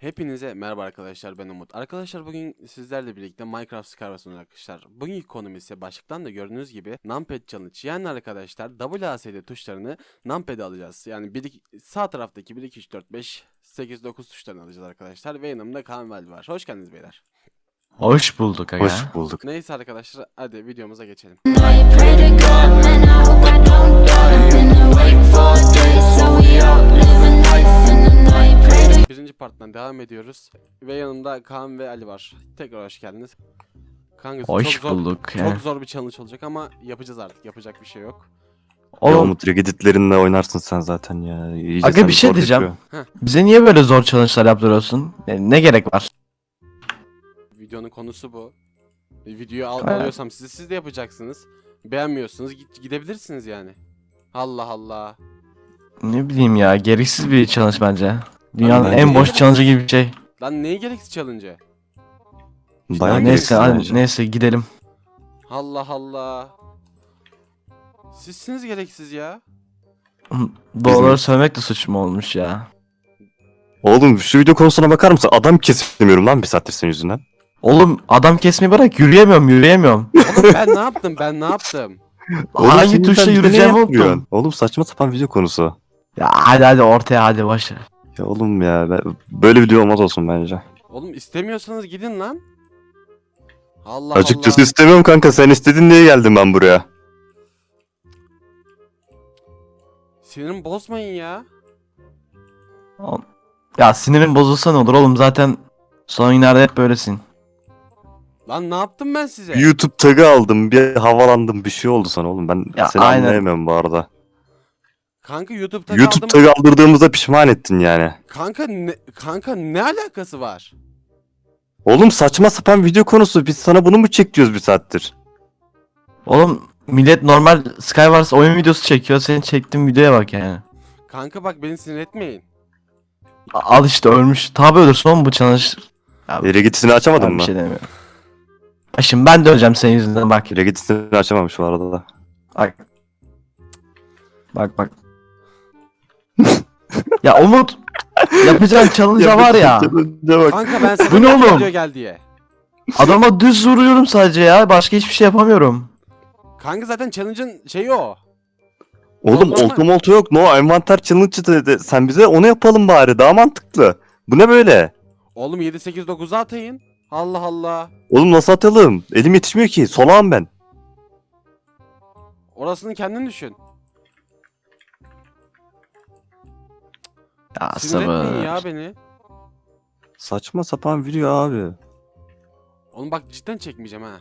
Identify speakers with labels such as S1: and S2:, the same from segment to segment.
S1: Hepinize merhaba arkadaşlar ben Umut. Arkadaşlar bugün sizlerle birlikte Minecraft oynuyoruz arkadaşlar. Bugünkü konumuz ise başlıktan da gördüğünüz gibi Numpad Challenge. Yani arkadaşlar WASD tuşlarını Numpad'e alacağız. Yani bir, sağ taraftaki 1, 2, 3, 4, 5, 8, 9 tuşlarını alacağız arkadaşlar. Ve yanımda Val var. Hoş geldiniz beyler.
S2: Hoş bulduk aga.
S3: Hoş bulduk.
S1: Neyse arkadaşlar hadi videomuza geçelim. Parttan devam ediyoruz. Ve yanımda Kaan ve Ali var. Tekrar hoş geldiniz. Kanka
S2: Hoş
S1: çok zor,
S2: bulduk ya.
S1: Çok zor bir challenge olacak ama yapacağız artık. Yapacak bir şey yok.
S3: Ya
S2: Oğlum
S3: Umut Reddit'lerinle oynarsın sen zaten ya. İyice
S2: Aga bir şey diyeceğim.
S3: yapıyor.
S2: bize niye böyle zor challenge'lar yaptırıyorsun? Yani ne gerek var?
S1: Videonun konusu bu. Videoyu al-
S2: Evet.
S1: alıyorsam siz siz de yapacaksınız. Beğenmiyorsunuz git gidebilirsiniz yani. Allah Allah.
S2: Ne bileyim ya gereksiz bir challenge bence. Dünyanın en boş challenge gibi bir şey.
S1: Lan neyi gereksiz challenge'ı?
S3: Bayağı
S2: Neyse
S3: gereksiz
S2: hadi,
S3: bence.
S2: neyse gidelim.
S1: Allah Allah. Sizsiniz gereksiz ya.
S2: Doğruları söylemek de suç mu olmuş ya?
S3: Oğlum şu video konusuna bakar mısın? Adam kesemiyorum lan bir saattir senin yüzünden.
S2: Oğlum adam kesmeyi bırak yürüyemiyorum yürüyemiyorum.
S1: Oğlum ben ne yaptım ben ne yaptım?
S3: Oğlum
S2: Hangi
S3: senin
S2: tuşla
S3: ne
S2: yürüyeceğimi unuttum.
S3: Oğlum saçma sapan video konusu.
S2: Ya hadi hadi ortaya hadi ver.
S3: Ya oğlum ya ben- böyle video olmaz olsun bence.
S1: Oğlum istemiyorsanız gidin lan. Allah
S3: Açıkçası
S1: Allah.
S3: istemiyorum kanka sen istedin diye geldim ben buraya.
S1: Sinirimi bozmayın ya.
S2: Oğlum, Ya sinirin bozulsa ne olur oğlum zaten son günlerde hep böylesin.
S1: Lan ne yaptım ben size?
S3: YouTube tagı aldım bir havalandım bir şey oldu sana oğlum ben
S2: Ya
S3: seni
S2: aynen.
S3: anlayamıyorum bu arada.
S1: Kanka YouTube'da
S3: YouTube
S1: kaldım.
S3: tagı aldırdığımızda pişman ettin yani.
S1: Kanka ne, kanka ne alakası var?
S3: Oğlum saçma sapan video konusu biz sana bunu mu çekiyoruz bir saattir?
S2: Oğlum millet normal Skywars oyun videosu çekiyor. Senin çektiğin videoya bak yani.
S1: Kanka bak beni sinir etmeyin.
S2: A- Al işte ölmüş. Tabi ölürsün oğlum bu challenge. Ya,
S3: Reddit'ini açamadın
S2: ben
S3: mı?
S2: bir şey demiyorum. Şimdi ben de öleceğim senin yüzünden bak.
S3: Reddit'ini açamamış bu arada da.
S2: Bak. Bak bak. Ya Umut yapacağın challenge'a var ya.
S3: bak.
S1: Kanka ben sana
S2: Bu ne
S1: dedim
S2: oğlum?
S1: video gel diye.
S2: Adama düz vuruyorum sadece ya. Başka hiçbir şey yapamıyorum.
S1: Kanka zaten challenge'ın şeyi o.
S3: Oğlum
S1: Normal.
S3: olta molta yok. No envanter challenge dedi. Sen bize onu yapalım bari. Daha mantıklı. Bu ne böyle?
S1: Oğlum 7 8 9'a atayın. Allah Allah.
S3: Oğlum nasıl atalım? Elim yetişmiyor ki. Solağım ben.
S1: Orasını kendin düşün.
S2: Ya
S1: Sinir etmeyin
S2: sabır.
S1: ya beni.
S3: Saçma sapan video abi.
S1: Oğlum bak cidden çekmeyeceğim ha.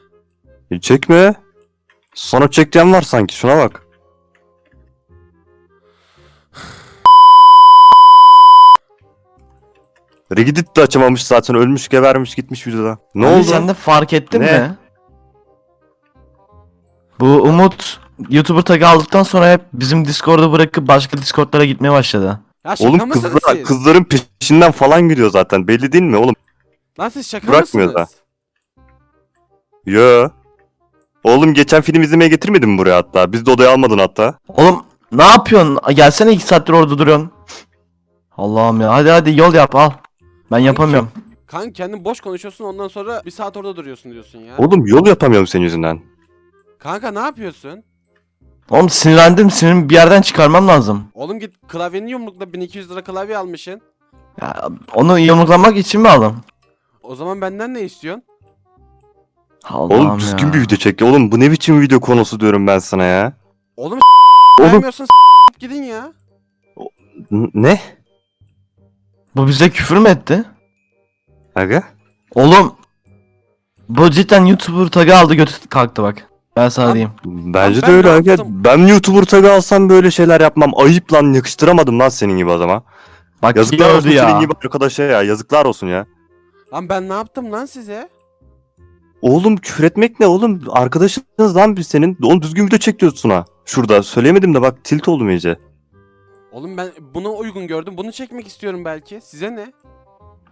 S3: E, çekme. Sonra çekeceğim var sanki. Şuna bak. Reddit de açamamış zaten. Ölmüş gebermiş gitmiş videoda. Ne
S2: Ali
S3: oldu?
S2: sen de fark ettin
S3: Ne?
S2: mi? Bu Umut YouTuber tagı aldıktan sonra hep bizim Discord'u bırakıp başka Discord'lara gitmeye başladı.
S1: Ya şaka
S3: Oğlum
S1: mısınız
S3: kızlar,
S1: siz?
S3: kızların peşinden falan gidiyor zaten. Belli değil mi oğlum?
S1: Lan siz şaka
S3: Bırakmıyor da.
S1: mısınız?
S3: Yo. Oğlum geçen film izlemeye getirmedin mi buraya hatta? Biz de odaya almadın hatta.
S2: Oğlum ne yapıyorsun? Gelsene iki saattir orada duruyorsun. Allah'ım ya hadi hadi yol yap al. Ben yapamıyorum.
S1: Kanka kendin boş konuşuyorsun ondan sonra bir saat orada duruyorsun diyorsun ya.
S3: Oğlum yol yapamıyorum senin yüzünden.
S1: Kanka ne yapıyorsun?
S2: Oğlum sinirlendim sinirimi bir yerden çıkarmam lazım.
S1: Oğlum git klavyeni yumrukla 1200 lira klavye almışsın.
S2: Ya, onu yumruklamak için mi aldım?
S1: O zaman benden ne istiyorsun?
S2: Allah'ım
S3: Oğlum düzgün
S2: ya.
S3: bir video çek. Oğlum bu ne biçim video konusu diyorum ben sana ya.
S1: Oğlum
S3: Oğlum-
S1: beğenmiyorsan gidin ya.
S3: N- ne?
S2: Bu bize küfür mü etti?
S3: Aga?
S2: Oğlum bu cidden YouTuber tagı aldı götü kalktı bak. Ben sana diyeyim.
S3: Bence
S1: ben
S3: de öyle
S1: yaptım?
S3: Ben YouTuber tagı alsam böyle şeyler yapmam. Ayıp lan yakıştıramadım lan senin gibi adama.
S2: Bak
S3: Yazıklar olsun
S2: gördü
S3: senin
S2: ya.
S3: gibi arkadaşa ya. Yazıklar olsun ya.
S1: Lan ben ne yaptım lan size?
S3: Oğlum küfür etmek ne oğlum? Arkadaşınız lan biz senin. Oğlum düzgün video çekiyorsun ha. Şurada. Söyleyemedim de bak tilt oldum iyice.
S1: Oğlum ben buna uygun gördüm. Bunu çekmek istiyorum belki. Size ne?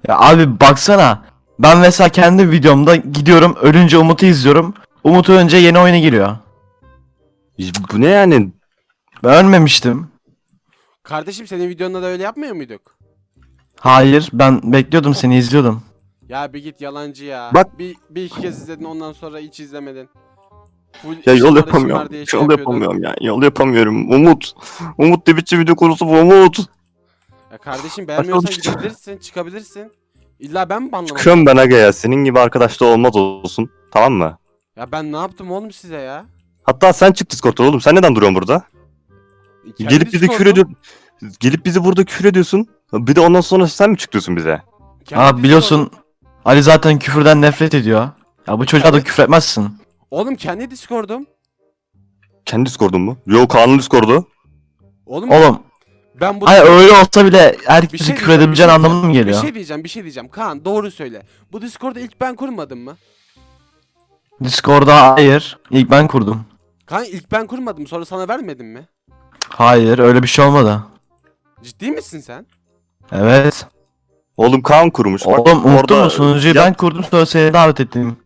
S2: Ya abi baksana. Ben mesela kendi videomda gidiyorum ölünce Umut'u izliyorum. Umut önce yeni oyuna giriyor.
S3: Bu ne yani?
S2: Ben ölmemiştim.
S1: Kardeşim senin videonda da öyle yapmıyor muyduk?
S2: Hayır ben bekliyordum seni izliyordum.
S1: Ya bir git yalancı ya.
S3: Bak-
S1: Bir, bir iki kez izledin ondan sonra hiç izlemedin. Full
S3: Ya yol yapamıyorum.
S1: şey
S3: Yol
S1: yapıyordun.
S3: yapamıyorum ya. Yol yapamıyorum. Umut. Umut ne biçim video konusu bu Umut.
S1: Ya kardeşim beğenmiyorsan
S3: Başka-
S1: gidebilirsin, çıkabilirsin. İlla ben mi banlamadım?
S3: Çıkıyorum ben aga ya. Senin gibi arkadaş da olmaz olsun. Tamam mı?
S1: Ya ben ne yaptım oğlum size ya?
S3: Hatta sen çık Discord'dan oğlum. Sen neden duruyorsun burada?
S1: Kendi
S3: Gelip bizi küfür ediyorsun. Gelip bizi burada küfür ediyorsun. Bir de ondan sonra sen mi çıkıyorsun bize?
S1: kendi
S2: Aa biliyorsun
S1: Discord'um.
S2: Ali zaten küfürden nefret ediyor. Ya bu çocuğa da
S1: Evet.
S2: küfür etmezsin.
S1: Oğlum kendi Discord'um.
S3: Kendi Discord'un mu? Yok Kaan'ın Discord'u.
S1: Oğlum,
S2: Oğlum
S1: ben bu
S2: hayır öyle olsa bile
S1: Bir
S2: herkesi
S1: şey
S2: küfür
S1: diyeceğim, bir
S2: edebileceğin
S1: şey
S2: anlamına mı
S1: Bir
S2: geliyor?
S1: şey diyeceğim, bir şey diyeceğim. Kaan doğru söyle. Bu Discord'u ilk ben kurmadım mı?
S2: Discord'da hayır. İlk ben kurdum.
S1: Kaan ilk ben kurmadım sonra sana vermedim mi?
S2: Hayır öyle bir şey olmadı.
S1: Ciddi misin sen?
S2: Evet.
S3: Oğlum Kaan kurmuş. Bak,
S2: Oğlum unuttun
S3: orada-
S2: mu sunucuyu
S3: Ya-
S2: ben kurdum sonra seni davet ettim.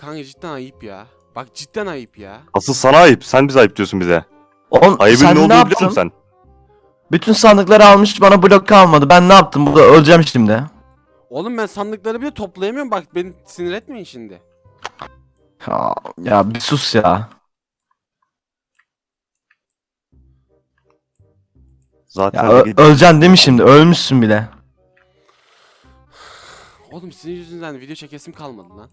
S1: Kanka cidden ayıp ya. Bak cidden ayıp ya.
S3: Asıl sana ayıp. Sen bize ayıp diyorsun bize.
S2: Oğlum
S3: Ayıbın
S2: sen
S3: ne
S2: ne,
S3: olduğunu biliyor
S2: yaptın?
S3: musun sen?
S2: Bütün sandıkları almış bana blok kalmadı. Ben ne yaptım? Burada öleceğim şimdi.
S1: Oğlum ben sandıkları bile toplayamıyorum. Bak beni sinir etmeyin şimdi.
S2: Ya, ya bir sus ya.
S3: Zaten
S2: Ya ö- öleceksin değil mi şimdi? Ölmüşsün bile.
S1: Oğlum sizin yüzünüzden video çekesim kalmadı lan.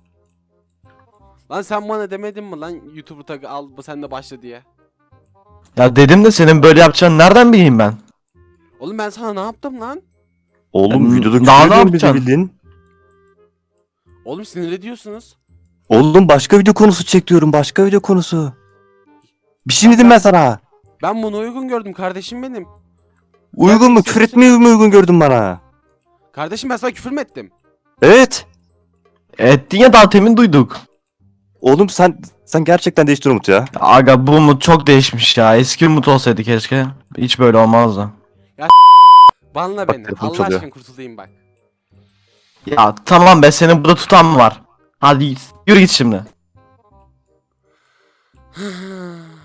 S1: Lan sen bana demedin mi lan YouTuber tagı al bu sen de başla diye.
S2: Ya dedim de senin böyle yapacağını nereden bileyim ben?
S1: Oğlum ben sana ne yaptım lan?
S3: Oğlum
S2: Ya,
S3: videoda
S2: daha
S3: küfür
S2: ne
S3: ediyorsun bizi
S2: yapacaksın?
S3: bildiğin.
S1: Oğlum sinir ediyorsunuz.
S3: Oğlum başka video konusu çek diyorum. Başka video konusu. Bir şey mi dedim ben sana?
S1: Ben bunu uygun gördüm kardeşim benim.
S3: Uygun mu? Küfür etmeyi mi uygun gördün bana?
S1: Kardeşim ben sana küfür mü ettim?
S3: Evet.
S2: Ettin ya daha temin duyduk.
S3: Oğlum sen sen gerçekten değiştin Umut ya.
S2: Ya Aga bu Umut çok değişmiş ya. Eski Umut olsaydı keşke. Hiç böyle olmazdı.
S1: Banla beni.
S3: telefon
S1: Allah
S3: çalıyor.
S1: aşkına kurtulayım bak.
S2: Ya tamam be senin burada tutan mı var? Hadi git, yürü git şimdi.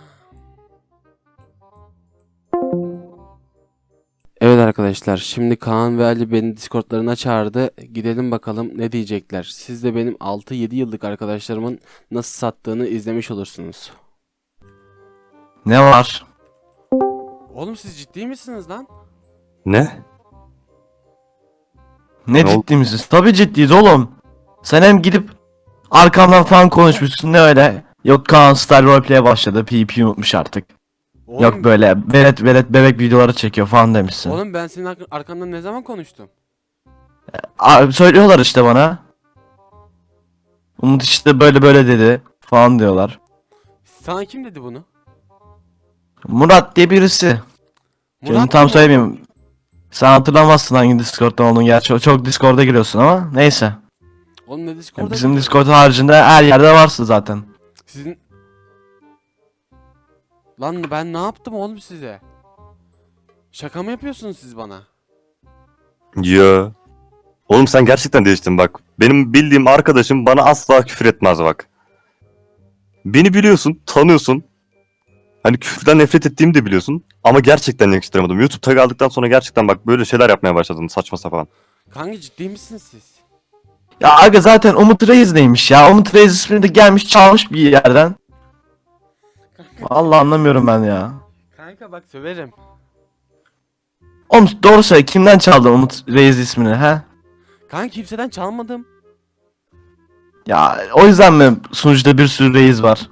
S1: Evet arkadaşlar şimdi Kaan ve Ali beni Discord'larına çağırdı. Gidelim bakalım ne diyecekler. Siz de benim 6-7 yıllık arkadaşlarımın nasıl sattığını izlemiş olursunuz.
S2: Ne var?
S1: Oğlum siz ciddi misiniz lan?
S3: Ne?
S2: Ne
S3: Ne oldu?
S2: ciddi misin? Tabii ciddiyiz oğlum. Sen hem gidip arkamdan falan konuşmuşsun ne öyle? Yok Kaan Star Roleplay'e başladı. PvP unutmuş artık.
S1: Oğlum,
S2: Yok böyle velet velet bebek videoları çekiyor falan demişsin.
S1: Oğlum ben senin ark- arkandan ne zaman konuştum?
S2: Abi söylüyorlar işte bana. Umut işte böyle böyle dedi falan diyorlar.
S1: Sana kim dedi bunu?
S2: Murat diye birisi.
S1: Murat
S2: tam
S1: mı?
S2: söyleyeyim. Sen hatırlamazsın hangi Discord'dan olduğunu. Gerçi çok, Discord'a giriyorsun ama neyse.
S1: Oğlum ne
S2: Ya
S1: Discord'da?
S2: Bizim? Discord haricinde her yerde varsın zaten.
S1: Sizin... Lan ben ne yaptım oğlum size? Şaka mı yapıyorsunuz siz bana?
S3: Ya. Oğlum sen gerçekten değiştin bak. Benim bildiğim arkadaşım bana asla küfür etmez bak. Beni biliyorsun, tanıyorsun. Hani küfürden nefret ettiğimi de biliyorsun. Ama gerçekten yakıştıramadım. YouTube tag aldıktan sonra gerçekten bak böyle şeyler yapmaya başladın saçma sapan.
S1: Kanka ciddi misiniz siz?
S2: Ya aga zaten Umut Reis neymiş ya? Umut Reis ismini de gelmiş çalmış bir yerden. Allah anlamıyorum ben ya.
S1: Kanka bak söverim.
S2: Oğlum doğru söyle kimden çaldın Umut Reis ismini he?
S1: Kanka kimseden çalmadım.
S2: Ya o yüzden mi sunucuda bir sürü reis var?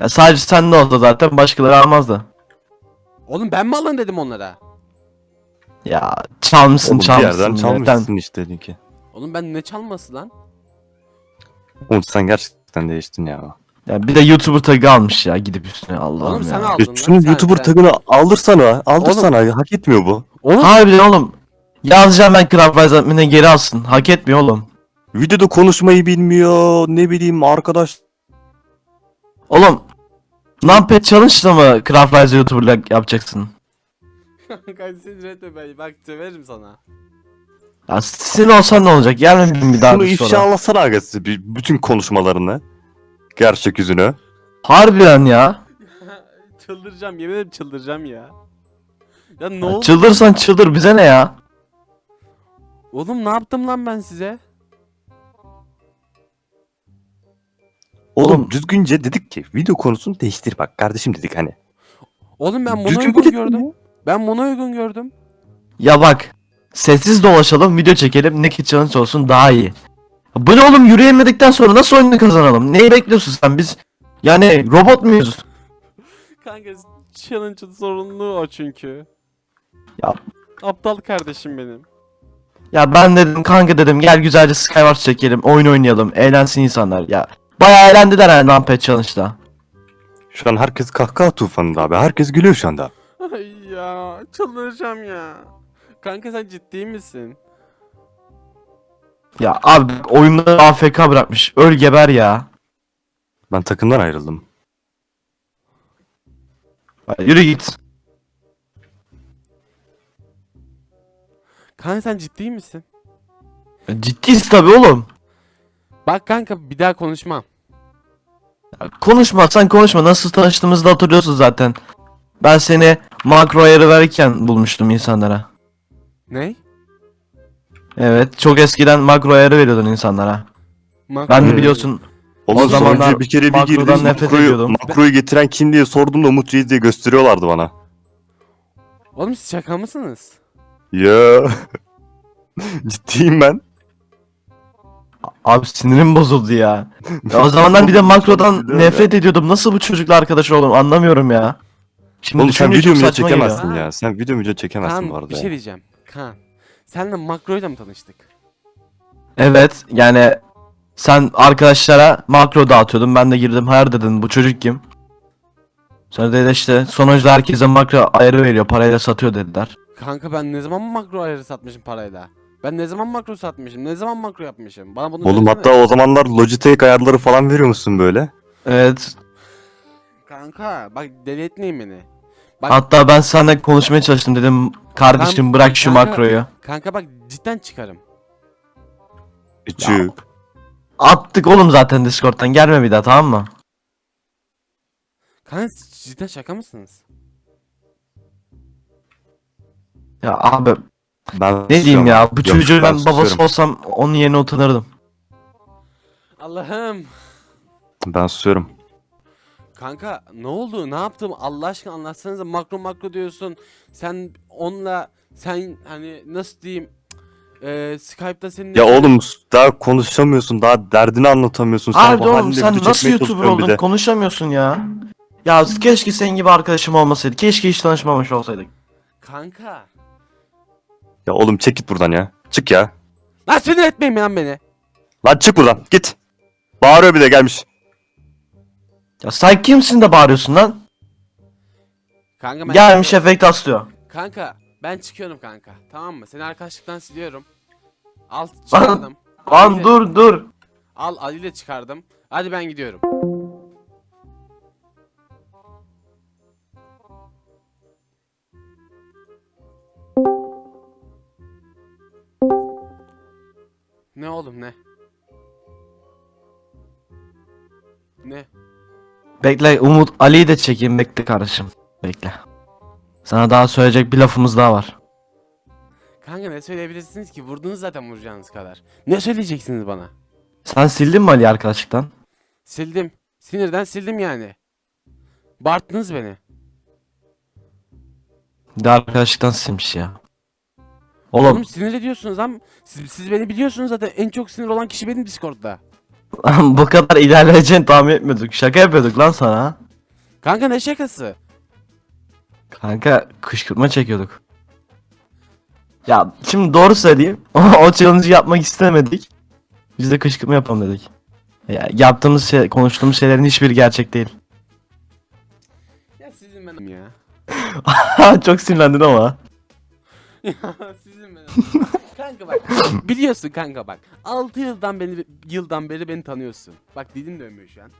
S2: Ya sadece sen de olsa zaten başkaları almazdı.
S1: Oğlum ben mi alın dedim onlara?
S2: Ya çalmışsın
S3: Oğlum bir
S2: çalmışsın.
S3: yerden
S2: milletten.
S3: çalmışsın işte ki.
S1: Oğlum ben ne çalması lan?
S3: Umut sen gerçekten değiştin ya.
S2: Ya bir de YouTuber tagı almış ya gidip üstüne Allah'ım
S1: Oğlum
S2: ya.
S1: sen aldın
S3: Ya
S1: lan.
S3: şunun
S1: sen-
S3: YouTuber
S1: sen-
S3: tagını aldırsana. Aldırsana. Hak etmiyor bu.
S1: Oğlum
S2: Harbiden oğlum. Yazacağım ben Craftwise admin'e geri alsın. Hak etmiyor oğlum.
S3: Videoda konuşmayı bilmiyor. Ne bileyim arkadaş.
S2: Oğlum. Numpad Challenge'da mı Craftwise YouTuber'la yapacaksın?
S1: Kanka sinir etme beni bak söverim sana.
S2: Ya sen olsan ne olacak? Gelme bir, bir daha
S3: Şunu
S2: bir sonra.
S3: ifşalasana agası bir bütün konuşmalarını. Gerçek yüzünü.
S2: Harbiden ya.
S1: çıldıracağım yemin ederim çıldıracağım ya. Ya ne oldu?
S2: Çıldırsan çıldır bize ne ya?
S1: Oğlum ne yaptım lan ben size?
S3: Oğlum
S2: Oğlum-
S3: düzgünce dedik ki video konusunu değiştir bak kardeşim dedik hani.
S1: Oğlum ben bunu
S3: Düzgün
S1: uygun gördüm. Ben bunu uygun gördüm.
S2: Ya bak. Sessiz dolaşalım video çekelim Naked Challenge olsun daha iyi. Bu ne oğlum yürüyemedikten sonra nasıl oyunu kazanalım? Neyi bekliyorsun sen biz? Yani robot muyuz?
S1: Kanka challenge'ın sorumluluğu o çünkü.
S2: Ya.
S1: Aptal kardeşim benim.
S2: Ya ben dedim kanka dedim gel güzelce Skywars çekelim oyun oynayalım eğlensin insanlar ya. Bayağı eğlendiler yani Lampet Challenge'da.
S3: Şu an herkes kahkaha tufanında abi. Herkes gülüyor şu anda.
S1: Ay ya çıldıracağım ya. Kanka sen ciddi misin?
S2: Ya abi oyunda AFK bırakmış öl geber ya.
S3: Ben takımdan ayrıldım.
S2: Ya Yürü git.
S1: Kanka sen ciddi misin?
S2: Ciddiyiz tabi oğlum.
S1: Bak kanka bir daha konuşmam.
S2: Ya konuşma sen konuşma nasıl tanıştığımızı da hatırlıyorsun zaten. Ben seni makro ayarı verirken bulmuştum insanlara.
S1: Ne?
S2: Evet çok eskiden makro ayarı veriyordun insanlara.
S1: Makro-
S2: Ben de biliyorsun
S3: Oğlum
S2: zamanlar
S3: zamanlar bir kere bir
S2: makrodan
S3: girdim.
S2: nefret
S3: Makroyu,
S2: ediyordum.
S3: makroyu getiren kim diye sordum da Umut Reis diye gösteriyorlardı bana.
S1: Oğlum siz şaka mısınız?
S3: Ya. Ciddiyim ben.
S2: Abi sinirim bozuldu ya. ya o zamanlar bir de makrodan nefret ediyordum. Nasıl bu çocukla arkadaş oldum anlamıyorum ya. Şimdi
S3: Oğlum sen
S2: düşününce
S3: video
S2: çok
S3: video
S2: saçma geliyor.
S3: çekemezsin ya. Sen video video çekemezsin bu
S1: Kaan
S3: arada.
S1: bir
S3: ya.
S1: şey diyeceğim. Kaan. Senle makroyla mı tanıştık?
S2: Evet yani sen arkadaşlara makro dağıtıyordun. Ben de girdim hayır dedin bu çocuk kim? Sonra dedi işte sonuçta herkese makro ayarı veriyor parayla satıyor dediler.
S1: Kanka ben ne zaman makro ayarı satmışım parayla? Ben ne zaman makro satmışım? Ne zaman makro yapmışım? Bana bunu
S3: Oğlum hatta o zamanlar Logitech ayarları falan veriyor musun böyle?
S2: Evet
S1: Kanka bak deli etmeyin beni. Bak
S2: hatta ben seninle konuşmaya çalıştım dedim kardeşim
S1: Ben-
S2: bırak şu
S1: Kanka-
S2: makroyu.
S1: kanka bak cidden çıkarım.
S3: Küçük.
S2: Attık oğlum zaten Discord'dan gelme bir daha tamam mı?
S1: Kanka siz cidden şaka mısınız?
S2: Ya abi
S3: Ben
S2: ne diyeyim ya bu
S3: Yok,
S2: çocuğu ben
S3: susuyorum.
S2: babası olsam onun yerine utanırdım.
S1: Allah'ım.
S3: Ben susuyorum.
S1: Kanka ne oldu? Ne yaptım? Allah aşkına anlatsanıza makro makro diyorsun. Sen onunla sen hani nasıl diyeyim? Eee Skype'da seninle
S3: Ya oğlum daha konuşamıyorsun, daha derdini anlatamıyorsun. Sen
S2: Harbi
S3: bu
S2: oğlum sen
S3: video
S2: nasıl
S3: çekmeye
S2: YouTuber
S3: çalışıyorsun bir
S2: oldun
S3: de.
S2: konuşamıyorsun ya. Ya keşke senin gibi arkadaşım olmasaydı. Keşke hiç tanışmamış olsaydık.
S1: Kanka.
S3: Ya oğlum çek git buradan ya. Çık ya.
S1: Lan sinir etmeyin lan beni.
S3: Lan çık buradan git. Bağırıyor bir de gelmiş.
S2: Ya sen kimsin de bağırıyorsun lan?
S1: Kanka ben
S2: Gelmiş efekt aslıyor.
S1: Kanka ben çıkıyorum kanka. Tamam mı? Seni arkadaşlıktan siliyorum. Al çıkardım.
S2: Lan dur dur.
S1: Al Ali ile çıkardım. Hadi ben gidiyorum. Ne oğlum ne? Ne?
S2: Bekle Umut Ali'yi de çekeyim bekle kardeşim. Bekle. Sana daha söyleyecek bir lafımız daha var.
S1: Kanka ne söyleyebilirsiniz ki? Vurdunuz zaten vuracağınız kadar. Ne söyleyeceksiniz bana?
S2: Sen sildin mi Ali'yi arkadaşlıktan?
S1: Sildim. Sinirden sildim yani. Barttınız beni.
S2: De arkadaşlıktan silmiş ya.
S1: Oğlum,
S2: Oğlum
S1: sinir ediyorsunuz lan. Siz, siz beni biliyorsunuz zaten. En çok sinir olan kişi benim Discord'da.
S2: bu kadar ilerleyeceğini tahmin etmiyorduk. Şaka yapıyorduk lan sana.
S1: Kanka ne şakası?
S2: Kanka kışkırtma çekiyorduk. Ya şimdi doğru söyleyeyim. o challenge'ı yapmak istemedik. Biz de kışkırtma yapalım dedik. Ya, yaptığımız şey, konuştuğumuz şeylerin hiçbiri gerçek değil.
S1: Ya sizin benim ya.
S2: Çok sinirlendin ama.
S1: Sizin benim. kanka bak. Biliyorsun kanka bak. 6 yıldan beri yıldan beri beni tanıyorsun. Bak dilim dönmüyor şu an.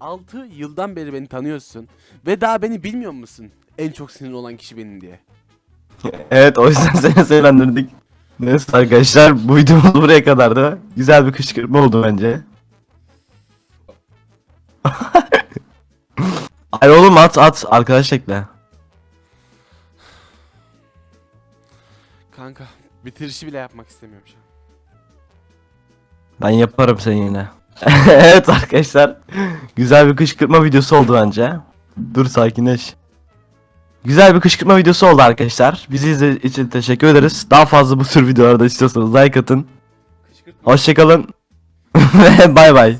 S1: 6 yıldan beri beni tanıyorsun ve daha beni bilmiyor musun? En çok sinir olan kişi benim diye.
S2: Evet o yüzden seni sinirlendirdik. Neyse arkadaşlar bu videomuz buraya kadardı. Güzel bir kışkırtma oldu bence. Hayır oğlum at at arkadaş ekle.
S1: Kanka bitirişi bile yapmak istemiyorum şu an.
S2: Ben yaparım seni yine. evet arkadaşlar. Güzel bir kışkırtma videosu oldu bence. Dur sakinleş. Güzel bir kışkırtma videosu oldu arkadaşlar. Bizi izlediğiniz için teşekkür ederiz. Daha fazla bu tür videolarda istiyorsanız like atın. Hoşçakalın. Ve bay bay.